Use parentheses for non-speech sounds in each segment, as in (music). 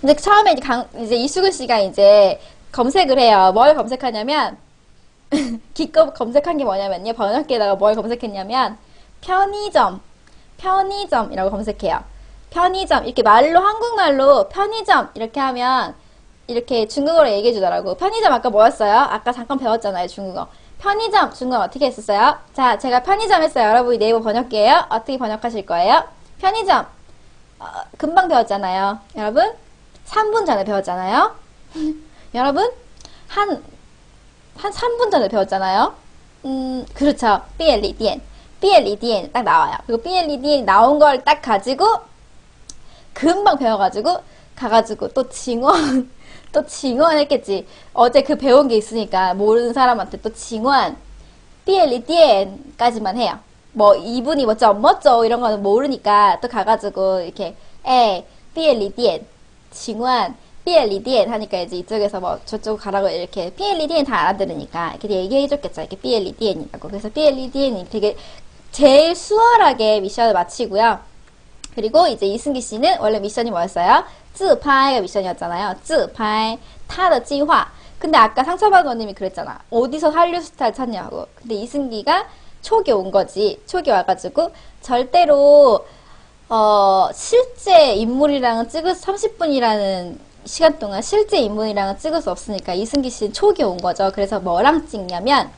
근데 처음에 이제, 강, 이제 이수근 씨가 이제 검색을 해요. 뭘 검색하냐면 (laughs) 기껏 검색한 게 뭐냐면요. 번역기에다가 뭘 검색했냐면 편의점, 편의점이라고 검색해요. 편의점 이렇게 말로 한국말로 편의점 이렇게 하면 이렇게 중국어로 얘기해 주더라고. 편의점 아까 뭐였어요? 아까 잠깐 배웠잖아요, 중국어. 편의점 중국어 어떻게 했었어요? 자, 제가 편의점 했어요. 여러분이 네이버 번역기예요. 어떻게 번역하실 거예요? 편의점. 어, 금방 배웠잖아요. 여러분? 3분 전에 배웠잖아요. (laughs) 여러분? 한, 한 3분 전에 배웠잖아요. 음, 그렇죠. 삐엘리디엔. 삐엘리디엔 딱 나와요. 그리고 삐엘리디엔 나온 걸 딱 가지고 금방 배워가지고 가가지고 또 징원 (laughs) 또 징원 했겠지. 어제 그 배운 게 있으니까 모르는 사람한테 또 징원 삐엘리디엔까지만 해요. 뭐 이분이 뭐죠 뭐죠 이런 거는 모르니까 또 가가지고 이렇게 에 삐엘리디엔 징완 삐엘리디엔 하니까 이제 이쪽에서 뭐 저쪽 가라고 이렇게 삐엘리디엔 다 알아들으니까 이렇게 얘기해줬겠죠. 이렇게 삐엘리디엔이라고. 그래서 삐엘리디엔이 되게 제일 수월하게 미션을 마치고요. 그리고 이제 이승기 씨는 원래 미션이 뭐였어요? 쯔파이가 미션이었잖아요. 쯔파이 타더 지화. 근데 아까 상처받은 님이 그랬잖아. 어디서 한류 스타를 찾냐고. 근데 이승기가 촉이 온 거지. 촉이 와가지고 절대로 어 실제 인물이랑은 찍을 30분이라는 시간 동안 실제 인물이랑은 찍을 수 없으니까 이승기 씨는 초기 온 거죠. 그래서 뭐랑 찍냐면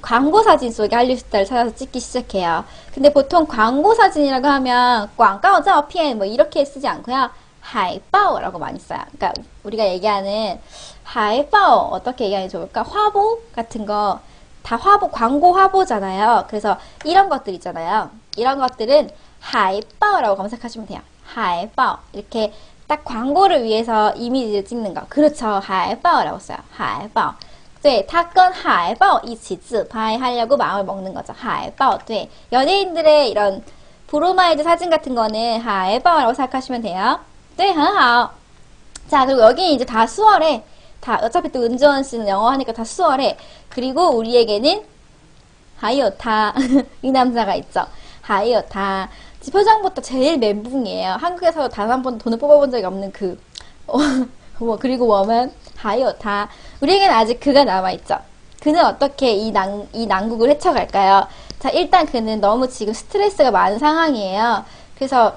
광고 사진 속에 한류 스타를 찾아서 찍기 시작해요. 근데 보통 광고 사진이라고 하면 광고照片뭐 이렇게 쓰지 않고요. 하이바오라고 많이 써요. 그러니까 우리가 얘기하는 하이바오 어떻게 얘기하면 좋을까? 화보 같은 거 다 화보 광고 화보잖아요. 그래서 이런 것들 있잖아요. 이런 것들은 하이바오라고 검색하시면 돼요. 하이바오 이렇게 딱 광고를 위해서 이미지를 찍는 거. 그렇죠. 하이바오라고 써요. 하이바오. 对, 타건 하이바오 이치 自拍 하려고 마음을 먹는 거죠. 하이바오. 네. 연예인들의 이런 브로마이드 사진 같은 거는 하이바오라고 생각하시면 돼요. 네, 很好. 자, 그리고 여기 이제 다 수월해. 다 어차피 또 은지원 씨는 영어 하니까 다 수월해. 그리고 우리에게는 하이오타 (laughs) 이 남자가 있죠. 하이오타. 표정부터 제일 멘붕이에요. 한국에서 단 한 번 돈을 뽑아본 적이 없는 그. 어, (laughs) 뭐 그리고 워먼 하이오타. 우리에게는 아직 그가 남아있죠. 그는 어떻게 이, 난, 이 난국을 헤쳐갈까요? 자, 일단 그는 너무 지금 스트레스가 많은 상황이에요. 그래서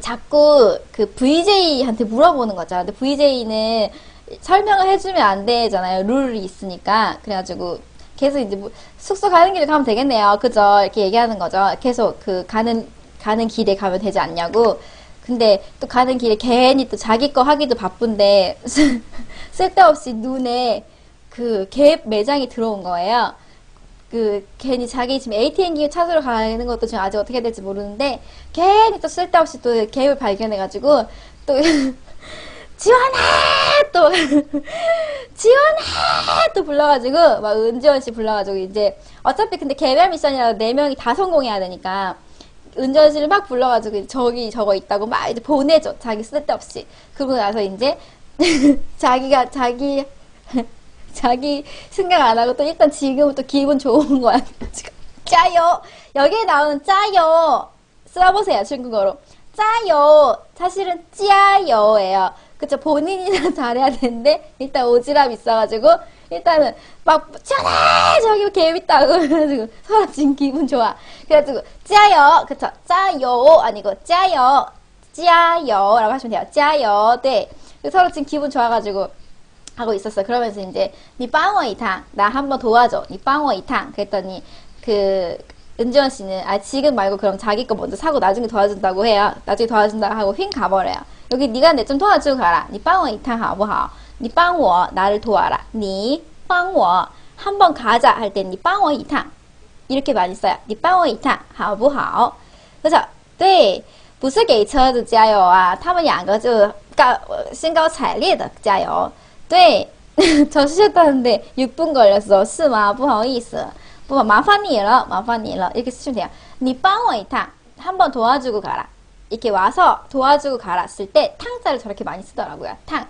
자꾸 그 VJ한테 물어보는 거죠. 근데 VJ는 설명을 해주면 안 되잖아요. 룰이 있으니까. 그래가지고 계속 이제 뭐 숙소 가는 길에 가면 되겠네요. 그죠? 이렇게 얘기하는 거죠. 계속 그 가는, 가는 길에 가면 되지 않냐고. 근데 또 가는 길에 괜히 또 자기 거 하기도 바쁜데 (laughs) 쓸데없이 눈에 그 갭 매장이 들어온 거예요. 그 괜히 자기 지금 ATM기 찾으러 가는 것도 지금 아직 어떻게 될지 모르는데 괜히 또 쓸데없이 또 갭을 발견해가지고 또 (laughs) 지원해 또 (laughs) 지원해 또 불러가지고 막 은지원 씨 불러가지고 이제 어차피 근데 개별 미션이라도 네 명이 다 성공해야 되니까 씨를 막 불러가지고 저기 저거 있다고 막 이제 보내줘 자기 쓸데없이 그러고 나서 이제 (laughs) 자기가 자기 (laughs) 자기 생각 안 하고 또 일단 지금부터 기분 좋은 (laughs) 거야. 짜요. 여기에 나오는 짜요. 써보세요, 중국어로. 짜요. 사실은 짜요예요. 그쵸, 본인이나 잘해야 되는데, 일단 오지랖 있어가지고, 일단은 막, 짜네! 저기 개 있다고. 그래가지고, 지금 기분 좋아. 그래가지고, 짜요. 그쵸, 짜요. 아니고, 짜요. 짜요라고 하시면 돼요. 짜요. 네. 서로 지금 기분 좋아가지고, 하고 있었어. 그러면서 이제 니 빵워 이탕 나 한번 도와줘. 니 빵워 이탕 그랬더니 그 은지원 씨는 아 지금 말고 그럼 자기 거 먼저 사고 나중에 도와준다고 해요. 나중에 도와준다 하고 휙 가버려요. 여기 네가 내 좀 도와주고 가라. 니 빵워 이탕 하고好? 니 빵워 나를 도와라. 니 빵워 한번 가자 할 때 니 빵워 이탕 이렇게 많이 써요. 니 빵워 이탕 好不好? 그래서 对不是给车子加油啊，他们两个就高兴高采烈的加油。对，(laughs) 저 쉬셨다는데 6분 걸렸어. 是吗?不好意思.不麻烦你了.麻烦你了. 이렇게 쓰시면 돼요. 你帮我一趟. 한번 도와주고 가라. 이렇게 와서 도와주고 가라 쓸 때 탕자를 저렇게 많이 쓰더라고요. 탕.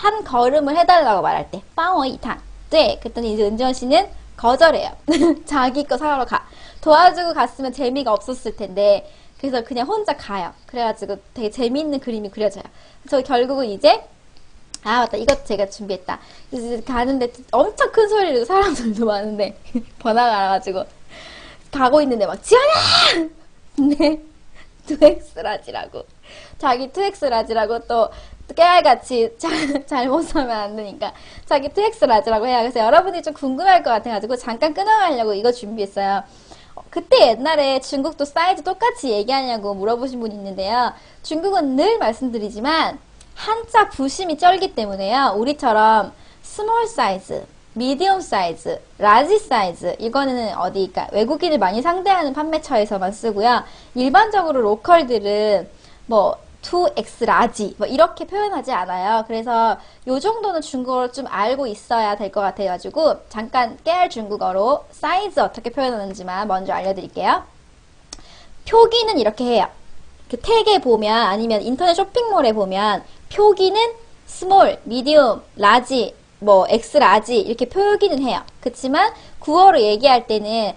한 걸음을 해달라고 말할 때 빵어 이탄. 네 그랬더니 이제 은지원 씨는 거절해요. (laughs) 자기 거 사러 가. 도와주고 갔으면 재미가 없었을 텐데 그래서 그냥 혼자 가요. 그래가지고 되게 재미있는 그림이 그려져요. 그래서 결국은 이제 아 맞다. 이것 제가 준비했다. 이제 가는데 엄청 큰 소리로 사람들도 많은데 (laughs) 번화가 알아가지고 가고 있는데 막 지연아! 근데 2X 라지라고. 자기 2X 라지라고 또 깨알같이 잘, (laughs) 잘못 사면 안 되니까 자기 2X 라지라고 해요. 그래서 여러분이 좀 궁금할 것 같아가지고 잠깐 끊어가려고 이거 준비했어요. 어, 그때 옛날에 중국도 사이즈 똑같이 얘기하냐고 물어보신 분이 있는데요. 중국은 늘 말씀드리지만 한자 부심이 쩔기 때문에요. 우리처럼 스몰 사이즈, 미디엄 사이즈, 라지 사이즈 이거는 어디까 외국인을 많이 상대하는 판매처에서만 쓰고요. 일반적으로 로컬들은 뭐 2X 라지 뭐 이렇게 표현하지 않아요. 그래서 요 정도는 중국어를 좀 알고 있어야 될 것 같아가지고 잠깐 깨알 중국어로 사이즈 어떻게 표현하는지만 먼저 알려드릴게요. 표기는 이렇게 해요. 그 택에 보면 아니면 인터넷 쇼핑몰에 보면 표기는 스몰, 미디움, 라지, 뭐 엑스 라지 이렇게 표기는 해요. 그렇지만 구어로 얘기할 때는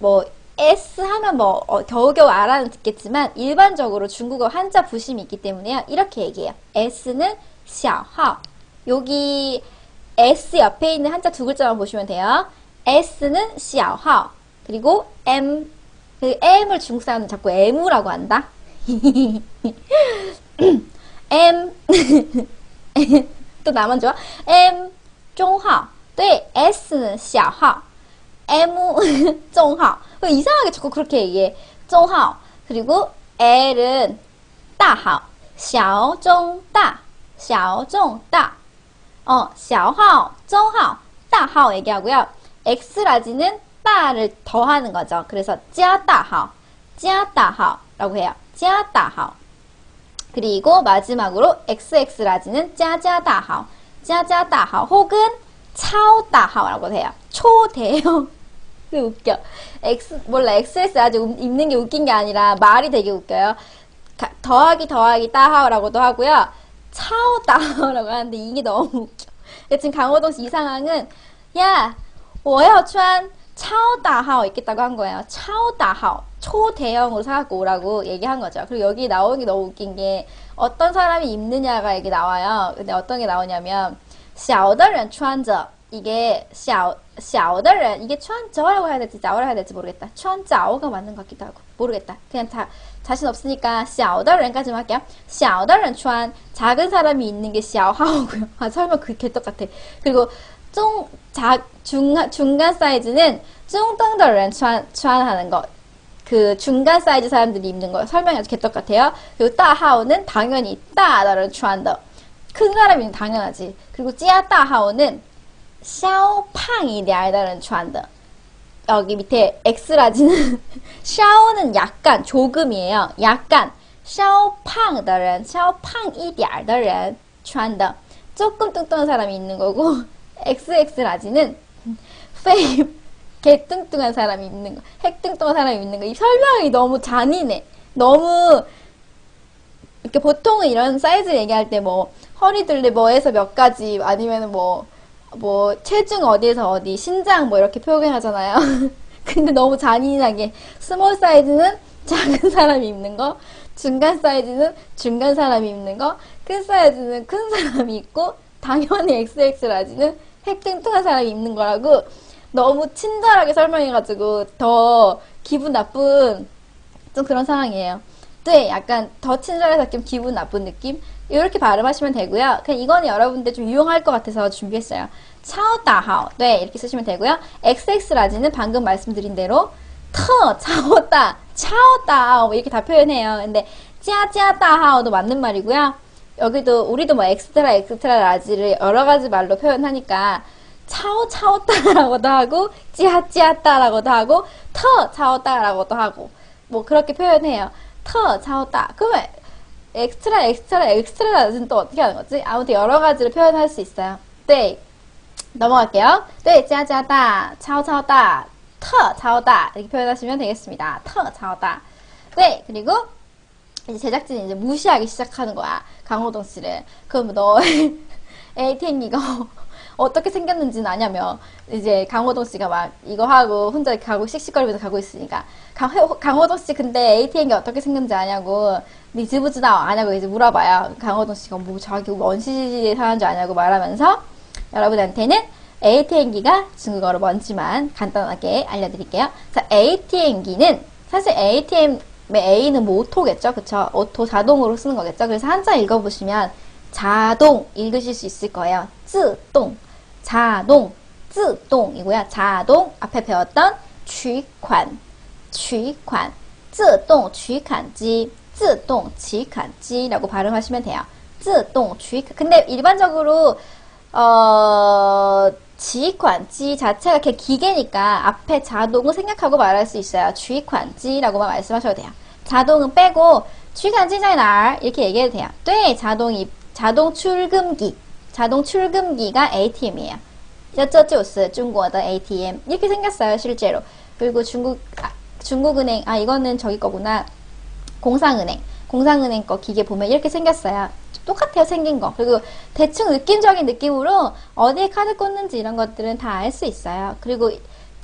뭐 S 하면 뭐 어, 겨우겨우 알아는 듣겠지만 일반적으로 중국어 한자 부심이 있기 때문에요. 이렇게 얘기해요. S는 小号 여기 S 옆에 있는 한자 두 글자만 보시면 돼요. S는 小号 그리고 M 그 M을 중국 사람은 자꾸 M이라고 한다. (laughs) M (laughs) 都나만 좋아? M 中号 네, S는 小号 M 中号 그 이상하게 자꾸 그렇게 얘기해. 쫑하오. 그리고 엘은 따하오. 샤오쫑따. 샤오쫑따. 어, 샤오하오, 쫑하오, 따하오 얘기하고요. 엑스라지는 따를 더하는 거죠. 그래서 짜따하오, 짜따하오라고 해요. 짜따하오. 그리고 마지막으로 XX라지는 짜짜다하오, 짜짜다하오 혹은 차오따하오라고 해요. 초대형. 그 웃겨. X 몰라 XS 아직 읽는 게 웃긴 게 아니라 말이 되게 웃겨요. 가- 더하기 더하기 따하오라고도 하고요. 차오따하오라고 하는데 이게 너무 (laughs) 웃겨. 근데 지금 강호동 씨 이상항은 야, 我要穿 차오따하오 있겠다고 한 거예요. 차오따하오. 초대형으로 사갖고 오라고 얘기한 거죠. 그리고 여기 나오는 게 너무 웃긴 게 어떤 사람이 입느냐가 여기 나와요. 근데 어떤 게 나오냐면 小的人穿着 이게 小 小的人 이게 穿着라고 해야 될지 脚 해야 될지 모르겠다. 穿着가 맞는 것 같기도 하고 모르겠다. 그냥 다 자신 없으니까 小的人까지만 할게요. 小的人穿 작은 사람이 있는 게 小号고요 아 설마 그 개떡같아. 그리고 중, 작, 중간, 중간 사이즈는 中等的人穿, 穿 하는 거. 그 중간 사이즈 사람들이 입는 거 설명이 아주 개떡같아요. 그리고 따하오는 당연히 따다를穿的. 큰 사람이면 당연하지. 그리고 찌아 따하오는 稍胖一点的人穿的. 여기 밑에 X라지는 (laughs) 샤오는 약간 조금이에요. 약간 稍胖的人,稍胖一点的人穿的. 조금 뚱뚱한 사람이 있는 거고 (laughs) XX라지는 페이 개뚱뚱한 사람이 있는 거, 핵뚱뚱한 사람이 있는 거. 이 설명이 너무 잔인해. 너무 이렇게 보통은 이런 사이즈 얘기할 때 뭐 허리 둘레 뭐에서 몇 가지 아니면은 뭐 뭐 체중 어디에서 어디 신장 뭐 이렇게 표현하잖아요. (laughs) 근데 너무 잔인하게 스몰 사이즈는 작은 사람이 입는 거, 중간 사이즈는 중간 사람이 입는 거, 큰 사이즈는 큰 사람이 입고 당연히 XX 라지는 핵뚱뚱한 사람이 입는 거라고 너무 친절하게 설명해가지고 더 기분 나쁜 좀 그런 상황이에요. 네, 약간 더 친절해서 좀 기분 나쁜 느낌? 이렇게 발음하시면 되고요. 그냥 이거는 여러분들 좀 유용할 것 같아서 준비했어요. 차오따하오. 네, 이렇게 쓰시면 되고요. XX 라지는 방금 말씀드린 대로 터, 차오따, 차오따 뭐 이렇게 다 표현해요. 근데 짜짜따하오도 맞는 말이고요. 여기도 우리도 뭐 엑스트라 엑스트라 라지를 여러 가지 말로 표현하니까 차오 차오따라고도 하고 찌아찌아따라고도 하고 터 차오따라고도 하고 뭐 그렇게 표현해요. 터 차오따. 그러면 엑스트라 엑스트라 엑스트라는 또 어떻게 하는 거지? 아무튼 여러 가지로 표현할 수 있어요. 네. 넘어갈게요. 네, 짜짜따, 차오차오따, 터 차오따 이렇게 표현하시면 되겠습니다. 터 차오따. 네, 그리고 이제 제작진이 이제 무시하기 시작하는 거야. 강호동 씨를. 그럼 너 (laughs) 에이탱이가 어떻게 생겼는지는 아냐며 이제 강호동 씨가 막 이거 하고 혼자 가고 씩씩거리면서 가고 있으니까 강, 강호동 씨 근데 ATM이 어떻게 생겼는지 아냐고 네 지부지다 아냐고 이제 물어봐요 강호동 씨가 뭐 자기 원시시대에 사는 줄 아냐고 말하면서 여러분한테는 ATM기가 중국어로 뭔지만 간단하게 알려드릴게요. 자, ATM기는 사실 ATM의 A는 뭐 오토겠죠, 그쵸? 오토 자동으로 쓰는 거겠죠. 그래서 한자 읽어보시면 자동 읽으실 수 있을 거예요. 自动, 자동, 自动이고요. 자동 앞에 배웠던 取款, 取款, 自动取款机, 自动取款机라고 발음하시면 돼요. 自动取款. 근데 일반적으로 어, 지휘관지 자체가 이렇게 기계니까 앞에 자동을 생각하고 말할 수 있어요. 지휘관지라고만 말씀하셔도 돼요. 자동은 빼고 지휘관지在哪儿 이렇게 얘기해도 돼요. 네, 자동이 자동 출금기. 자동 출금기가 ATM이에요. 这就是中国的 ATM. 이렇게 생겼어요, 실제로. 그리고 중국 아, 중국은행 아 이거는 저기 거구나. 공상은행. 공상은행 거 기계 보면 이렇게 생겼어요. 똑같아요, 생긴 거. 그리고 대충 느낌적인 느낌으로 어디에 카드 꽂는지 이런 것들은 다 알 수 있어요. 그리고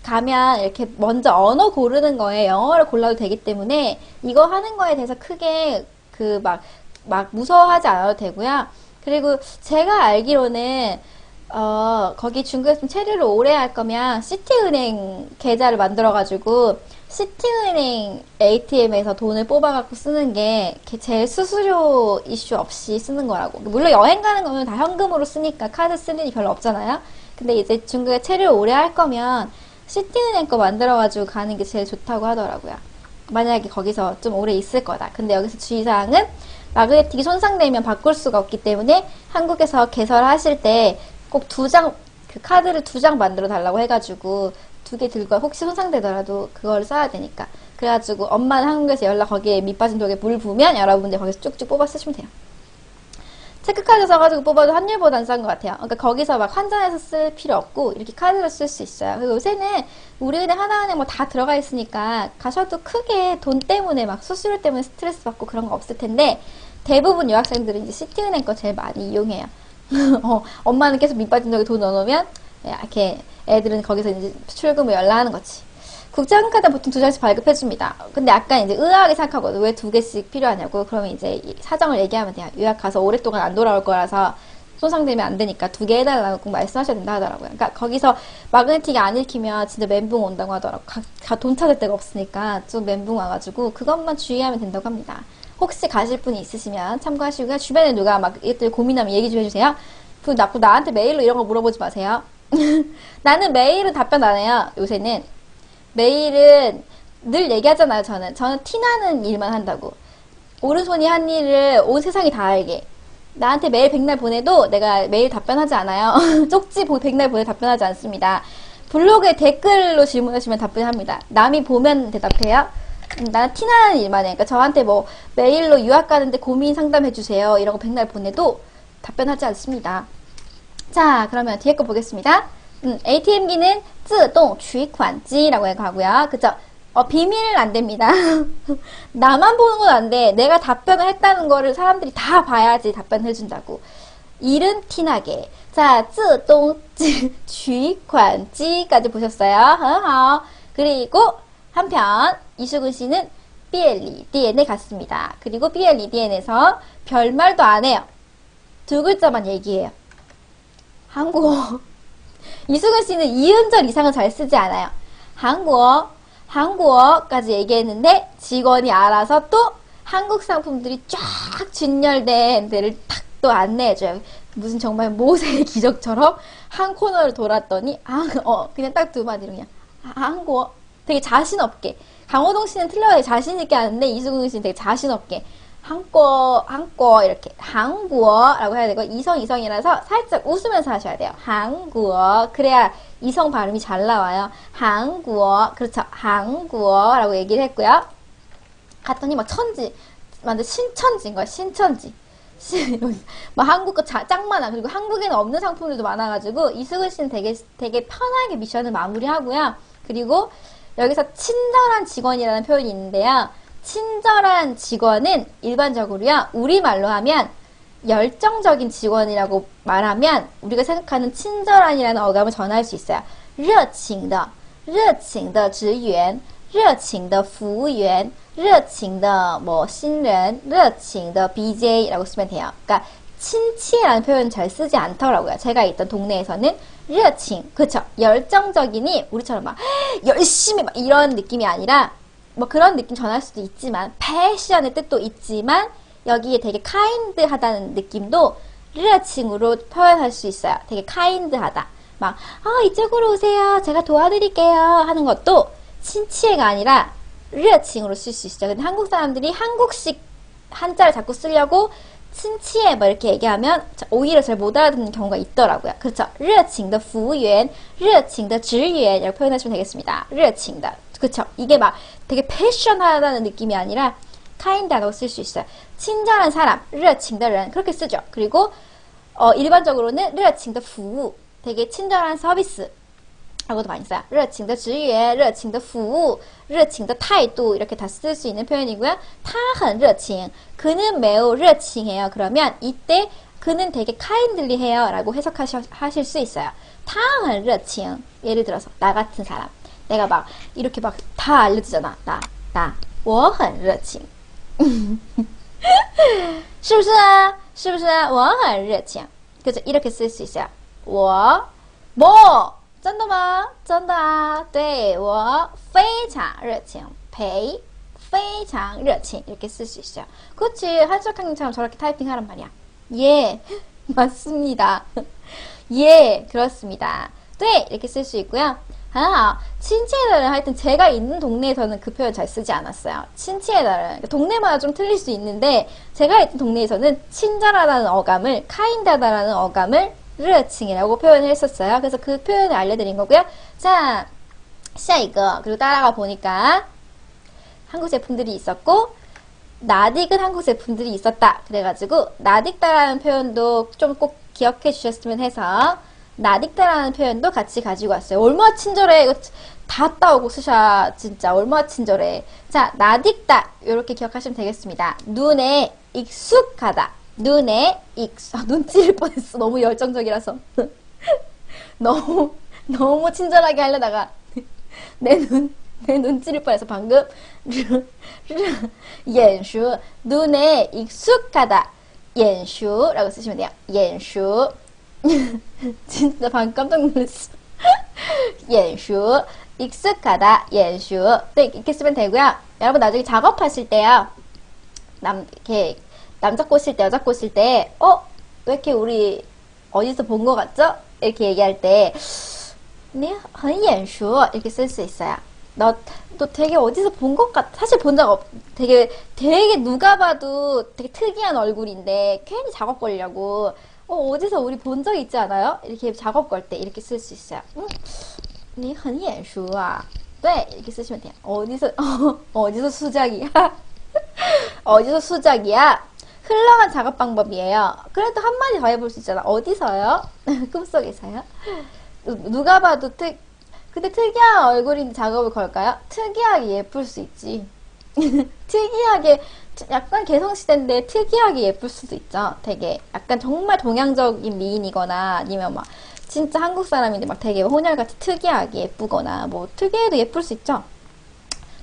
가면 이렇게 먼저 언어 고르는 거에 영어를 골라도 되기 때문에 이거 하는 거에 대해서 크게 그 막, 막 무서워하지 않아도 되고요. 그리고 제가 알기로는 어, 거기 중국에서 좀 체류를 오래 할 거면 시티은행 계좌를 만들어가지고 시티은행 ATM에서 돈을 뽑아갖고 쓰는 게 제일 수수료 이슈 없이 쓰는 거라고. 물론 여행 가는 거면 다 현금으로 쓰니까 카드 쓸 일이 별로 없잖아요. 근데 이제 중국에 체류를 오래 할 거면 시티은행 거 만들어가지고 가는 게 제일 좋다고 하더라고요. 만약에 거기서 좀 오래 있을 거다. 근데 여기서 주의사항은 마그네틱이 손상되면 바꿀 수가 없기 때문에 한국에서 개설하실 때 꼭 두 장, 그 카드를 두 장 만들어 달라고 해가지고 두 개 들고 와. 혹시 손상되더라도 그걸 써야 되니까. 그래가지고 엄마는 한국에서 연락 거기에 밑빠진 독에 물 부으면 여러분들 거기서 쭉쭉 뽑아 쓰시면 돼요. 체크카드 써가지고 뽑아도 환율보단 싼 것 같아요. 그러니까 거기서 막 환전해서 쓸 필요 없고 이렇게 카드로 쓸 수 있어요. 그리고 요새는 우리은행 하나은행 뭐 다 들어가 있으니까 가셔도 크게 돈 때문에 막 수수료 때문에 스트레스 받고 그런 거 없을 텐데 대부분 유학생들은 이제 시티은행 거 제일 많이 이용해요. (laughs) 어, 엄마는 계속 밑빠진 적에 돈 넣어놓으면 이렇게 애들은 거기서 이제 출금을 연락하는 거지. 국제항공카드 보통 두 장씩 발급해줍니다. 근데 약간 이제 의아하게 생각하거든. 왜 두 개씩 필요하냐고. 그러면 이제 사정을 얘기하면 돼요. 유학 가서 오랫동안 안 돌아올 거라서 손상되면 안 되니까 두 개 해달라고 꼭 말씀하셔야 된다 하더라고요. 그러니까 거기서 마그네틱이 안 읽히면 진짜 멘붕 온다고 하더라고. 가, 가돈 찾을 데가 없으니까 좀 멘붕 와가지고 그것만 주의하면 된다고 합니다. 혹시 가실 분이 있으시면 참고하시고요. 주변에 누가 막 이것들 고민하면 얘기 좀 해주세요. 그 나, 나한테 메일로 이런 거 물어보지 마세요. (laughs) 나는 메일은 답변 안 해요. 요새는. 메일은 늘 얘기하잖아요, 저는. 저는 티나는 일만 한다고. 오른손이 한 일을 온 세상이 다 알게. 나한테 메일 백날 보내도 내가 메일 답변하지 않아요. (laughs) 쪽지 보- 백날 보내 답변하지 않습니다. 블로그에 댓글로 질문하시면 답변합니다. 남이 보면 대답해요. 음, 나는 티나는 일만 해. 그러니까 저한테 뭐 메일로 유학 가는데 고민 상담해 주세요. 이런 거 백날 보내도 답변하지 않습니다. 자, 그러면 뒤에 거 보겠습니다. 음, ATM기는 自动取款机라고 하고요. 그쵸? 어, 비밀은 안 됩니다. (laughs) 나만 보는 건 안 돼. 내가 답변을 했다는 거를 사람들이 다 봐야지 답변을 해준다고. 일은 티나게. 자, 自动取款机까지 보셨어요. 很好. 그리고 한편 이수근 씨는 비엘리디엔에 갔습니다. 그리고 비엘리디엔에서 별말도 안 해요. 두 글자만 얘기해요. 한국어. 이수근 씨는 이음절 이상은 잘 쓰지 않아요. 한국어, 한국어까지 얘기했는데 직원이 알아서 또 한국 상품들이 쫙 진열된 데를 탁 또 안내해줘요. 무슨 정말 모세의 (laughs) 기적처럼 한 코너를 돌았더니 아, 어, 그냥 딱 두 마디로 그냥 아, 한국어 되게 자신 없게 강호동 씨는 틀려요 자신 있게 하는데 이수근 씨는 되게 자신 없게 한국어 한국어 이렇게 한국어라고 해야 되고 이성 이성이라서 살짝 웃으면서 하셔야 돼요. 한국어 그래야 이성 발음이 잘 나와요. 한국어 그렇죠. 한국어라고 얘기를 했고요. 갔더니 막 천지 완전 신천지인 거야 신천지. 신- 막 한국 거 자- 짱 많아. 그리고 한국에는 없는 상품들도 많아가지고 이수근 씨는 되게 되게 편하게 미션을 마무리하고요. 그리고 여기서 친절한 직원이라는 표현이 있는데요. 친절한 직원은 일반적으로요. 우리말로 하면 열정적인 직원이라고 말하면 우리가 생각하는 친절한이라는 어감을 전할 수 있어요. 热情的,热情的职员,热情的服务员,热情的뭐新人,热情的 BJ라고 쓰면 돼요. 그러니까 친치라는 표현 잘 쓰지 않더라고요. 제가 있던 동네에서는 热情, 그쵸? 열정적이니 우리처럼 막 열심히 막 이런 느낌이 아니라 뭐 그런 느낌 전할 수도 있지만 패션의 뜻도 있지만 여기에 되게 카인드하다는 느낌도 热情으로 표현할 수 있어요. 되게 카인드하다. 막, 아, 이쪽으로 오세요. 제가 도와드릴게요. 하는 것도 친치해가 아니라 热情으로 쓸 수 있어요. 근데 한국 사람들이 한국식 한자를 자꾸 쓰려고 친치해 뭐 이렇게 얘기하면 오히려 잘 못 알아듣는 경우가 있더라고요. 그렇죠. 热情的服务员,热情的职员 이라고 표현하시면 되겠습니다. 热情的. 그렇죠. 이게 막 되게 패션하다는 느낌이 아니라 kind하다고 쓸 수 있어요. 친절한 사람, 热情的人 그렇게 쓰죠. 그리고 어, 일반적으로는 热情的服务 되게 친절한 서비스 라고도 많이 써요. 热情的职员,热情的服务,热情的态度 이렇게 다 쓸 수 있는 표현이고요. 他很热情. 그는 매우 热情해요. 그러면 이때 그는 되게 kindly해요. 라고 해석하실 수 있어요. 他很热情. 예를 들어서 나 같은 사람. 내가 막 이렇게 막 다 알려주잖아. 나, 나. 我很热情.是不是啊?是不是啊?我很热情. (laughs) 그죠? 이렇게 쓸 수 있어요. 我, 뭐, 真的吗?真的啊.对,我非常热情. pay, 非常热情. 이렇게 쓸 수 있어요. 그렇지. 한석학님처럼 저렇게 타이핑하란 말이야. 예, (laughs) 맞습니다. (laughs) 예, 그렇습니다. 네, 이렇게 쓸 수 있고요. 아, 친지의 날은 하여튼 제가 있는 동네에서는 그 표현 잘 쓰지 않았어요. 친지의 날은 그러니까 동네마다 좀 틀릴 수 있는데 제가 있던 동네에서는 친절하다는 어감을 카인다다라는 어감을 르칭이라고 표현을 했었어요. 그래서 그 표현을 알려드린 거고요. 자, 시아 이거 그리고 따라가 보니까 한국 제품들이 있었고 나딕은 한국 제품들이 있었다. 그래가지고 나딕다라는 표현도 좀 꼭 기억해 주셨으면 해서 나딕다라는 표현도 같이 가지고 왔어요. 얼마 친절해. 이거 다 따오고 쓰셔. 진짜 얼마 친절해. 자, 나딕다. 이렇게 기억하시면 되겠습니다. 눈에 익숙하다. 눈에 익숙. 아, 눈 찔릴 뻔했어. 너무 열정적이라서. (laughs) 너무, 너무 친절하게 하려다가 (laughs) 내 눈, 내 눈 찔릴 뻔해서 방금 (laughs) 연슈 눈에 익숙하다. 연슈라고 쓰시면 돼요. 연슈 (laughs) 진짜 방금 깜짝 놀랐어. (laughs) 眼熟. 익숙하다. 眼熟. 네, 이렇게 쓰면 되고요. 여러분 나중에 작업하실 때요. 남, 이렇게, 남자 꼬실 때, 여자 꼬실 때, 어? 왜 이렇게 우리 어디서 본 것 같죠? 이렇게 얘기할 때, 你很眼熟 이렇게 쓸 수 있어요. 너, 너 되게 어디서 본 것 같, 사실 본 적 없, 되게, 되게 누가 봐도 되게 특이한 얼굴인데, 괜히 작업 걸려고, 어, 어디서 우리 본 적 있지 않아요? 이렇게 작업 걸 때 이렇게 쓸 수 있어요. 응? 你很眼熟啊. 네, 이렇게 쓰시면 돼요. 어디서, 어, (laughs) 어디서 수작이야? (laughs) 어디서 수작이야? 흘러간 작업 방법이에요. 그래도 한마디 더 해볼 수 있잖아. 어디서요? (laughs) 꿈속에서요? 누가 봐도 특, 근데 특이한 얼굴인데 작업을 걸까요? 특이하게 예쁠 수 있지. 특이하게, 약간 개성시대인데 특이하게 예쁠 수도 있죠. 되게 약간 정말 동양적인 미인이거나 아니면 막 진짜 한국 사람인데 막 되게 혼혈같이 특이하게 예쁘거나 뭐 특이해도 예쁠 수 있죠.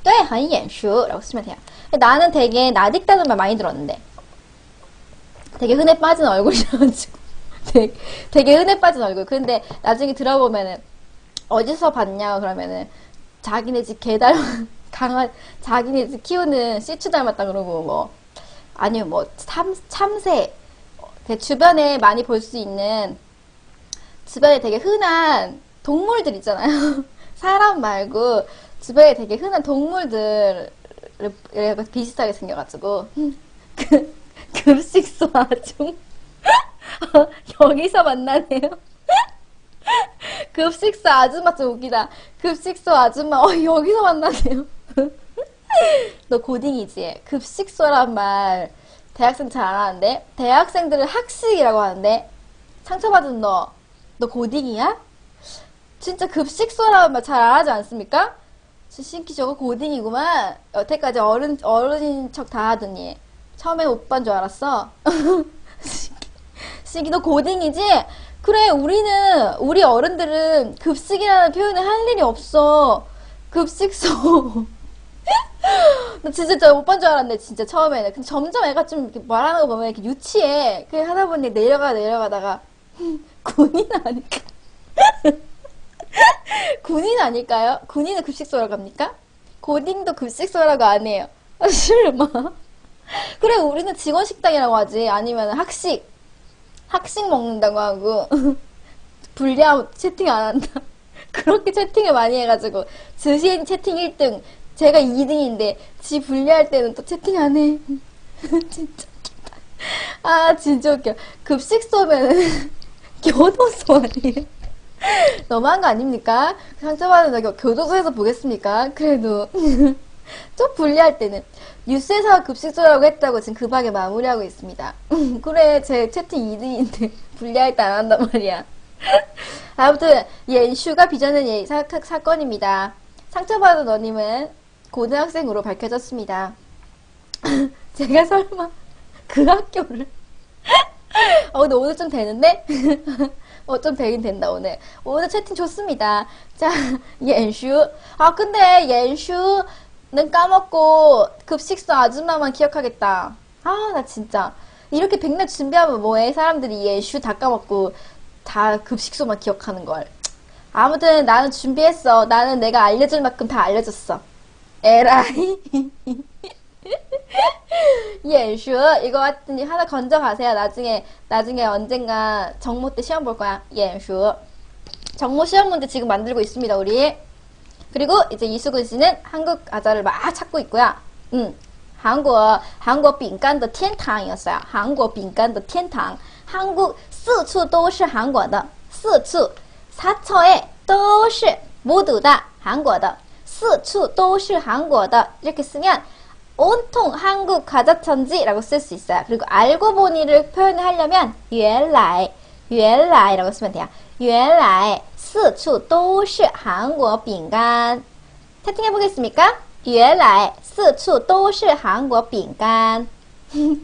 네, 한이엔슈라고 쓰면 돼요. 나는 되게 나딕다는 말 많이 들었는데 되게 흔해 빠진 얼굴이라가지고 (laughs) 되게, 되게 흔해 빠진 얼굴. 근데 나중에 들어보면은 어디서 봤냐 그러면은 자기네 집 개닮은 강아, 자기네 집 키우는 시추 닮았다 그러고, 뭐, 아니면 뭐, 참, 참새. 주변에 많이 볼 수 있는, 주변에 되게 흔한 동물들 있잖아요. (laughs) 사람 말고, 주변에 되게 흔한 동물들, 비슷하게 생겨가지고, (laughs) 그, 급식소 아줌. (laughs) 여기서 만나네요. 급식소 아줌마 좀 웃기다. 급식소 아줌마, 어, 여기서 만나네요. (laughs) 너 고딩이지? 급식소란 말 대학생 잘 안 하는데? 대학생들은 학식이라고 하는데? 상처받은 너, 너 고딩이야? 진짜 급식소라는 말 잘 안 하지 않습니까? 신기 저거 고딩이구만. 여태까지 어른, 어른인 척 다 하더니. 처음엔 오빠인 줄 알았어. (laughs) 급식이 너 고딩이지? 그래, 우리는, 우리 어른들은 급식이라는 표현을 할 일이 없어. 급식소. (laughs) 나 진짜 저 오빠인 줄 알았네, 진짜 처음에는. 근데 점점 애가 좀 이렇게 말하는 거 보면 이렇게 유치해. 그래 하다 보니 내려가, 내려가다가, (laughs) 군인 아닐까? (laughs) 군인 아닐까요? 군인은 급식소라고 합니까? 고딩도 급식소라고 안 해요. 아, 실마. (laughs) 그래, 우리는 직원 식당이라고 하지. 아니면 학식. 학식 먹는다고 하고. 불리하고 채팅 안 한다. 그렇게 채팅을 많이 해가지고. 스시엔 채팅 1등. 제가 2등인데, 지 분리할 때는 또 채팅 안 해. (laughs) 진짜 웃기다. 아, 진짜 웃겨. 급식소면은, (laughs) 교도소 아니에요? (laughs) 너무한 거 아닙니까? 상처받은 거 교도소에서 보겠습니까? 그래도 좀 불리할 때는 뉴스에서 급식소라고 했다고 지금 급하게 마무리하고 있습니다. 그래 제 채팅 2등인데 불리할 때 안 한단 말이야. 아무튼 연슈가 빚어낸 예, 사, 사 건입니다. 상처받은 너님은 고등학생으로 밝혀졌습니다. (laughs) 제가 설마 그 학교를 (laughs) 어, 근데 오늘 좀 되는데? (laughs) 어, 좀 되긴 된다, 오늘. 오늘 채팅 좋습니다. 자, 연슈. 아, 근데 연슈는 까먹고 급식소 아줌마만 기억하겠다. 아, 나 진짜. 이렇게 백날 준비하면 뭐해? 사람들이 연슈 다 까먹고 다 급식소만 기억하는 걸. 아무튼 나는 준비했어. 나는 내가 알려줄 만큼 다 알려줬어. 에라이. (laughs) 예슈 이거 같으니 하나 건져 가세요. 나중에 나중에 언젠가 정모 때 시험 볼 거야. 예슈 정모 시험 문제 지금 만들고 있습니다. 우리 그리고 이제 이수근 씨는 한국 아자를 막 찾고 있고요. 음. 한국 한국 饼干的天堂였어요 한국 饼干的天堂 한국 四处都是韩国的四处 사처에 都是 모두 다 한국的 四处都是韩国的 이렇게 쓰면 온통 한국 가자천지라고 쓸 수 있어요. 그리고 알고 보니를 표현하려면 原来原来라고 쓰면 돼요. 原来四处都是韩国饼干 채팅해 보겠습니까? 原来四处都是韩国饼干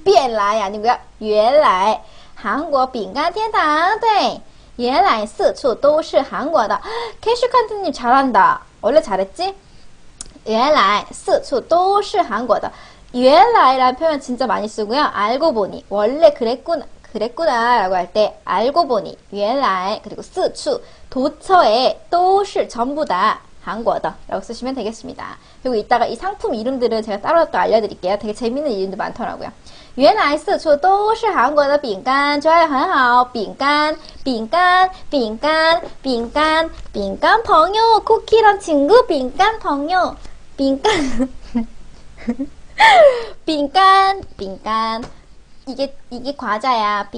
变来 아니고요. 原来韩国饼干天堂对原来四处都是韩国的 캐슈칸트님 잘한다. 원래 잘했지? 原来四处都是韩国的原来라는 표현 진짜 많이 쓰고요. 알고 보니 원래 그랬구나 그랬구나라고 할 때 알고 보니 原来 그리고 四处 도처에 都是 전부 다 한국어다라고 쓰시면 되겠습니다. 그리고 이따가 이 상품 이름들은 제가 따로 또 알려드릴게요. 되게 재밌는 이름도 많더라고요. 原来四处都是韩国的饼干，좋아요，很好。饼干，饼干，饼干，饼干，饼干朋友쿠키랑 친구饼干朋友饼干 饼干饼干 이게 이게 과자야.